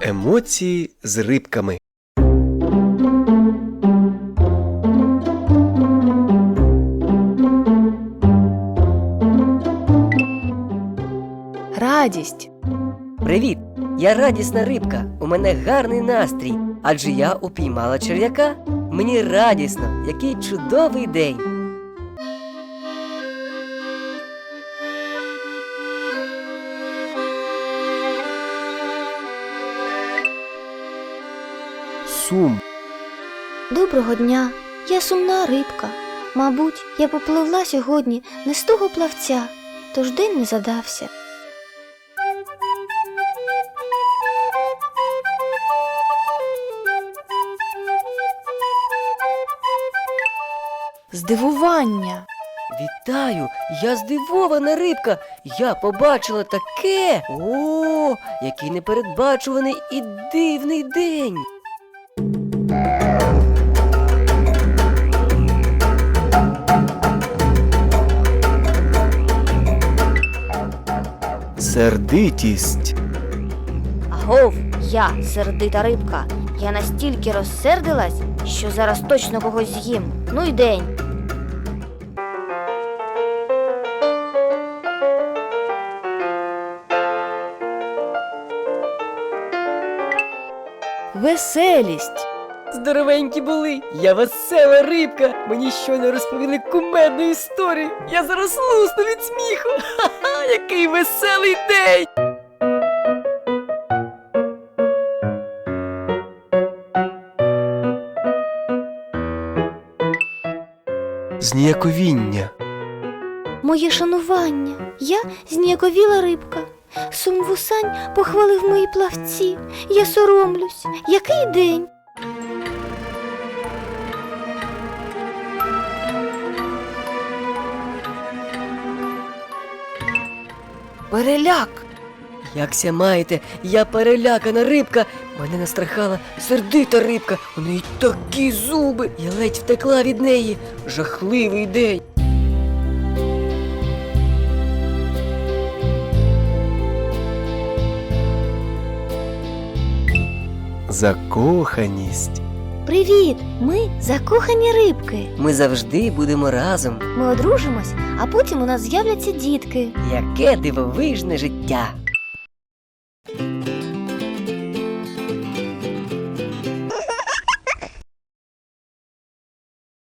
Емоції з рибками. Радість. Привіт! Я радісна рибка. У мене гарний настрій, адже я упіймала черв'яка. Мені радісно, який чудовий день. Сум. Доброго дня, я сумна рибка. Мабуть, я попливла сьогодні не з того плавця, тож день не задався. Здивування. Вітаю! Я здивована рибка. Я побачила таке. О, який непередбачуваний і дивний день. Сердитість. Агов, я сердита рибка. Я настільки розсердилась, що зараз точно когось з'їм. Ну й день. Веселість. Здоровенькі були. Я весела рибка. Мені щойно розповіли кумедну історію. Я зараз лусну від сміху. Ха-ха, який веселий день! Зніяковіння. Моє шанування. Я зніяковіла рибка. Сум вусань похвалив мої плавці. Я соромлюсь. Який день? Переляк. Якся маєте, я перелякана рибка. Мене настрахала сердита рибка. У неї такі зуби. Я ледь втекла від неї. Жахливий день. Закоханість. Привіт! Ми закохані рибки. Ми завжди будемо разом. Ми одружимось, а потім у нас з'являться дітки. Яке дивовижне життя.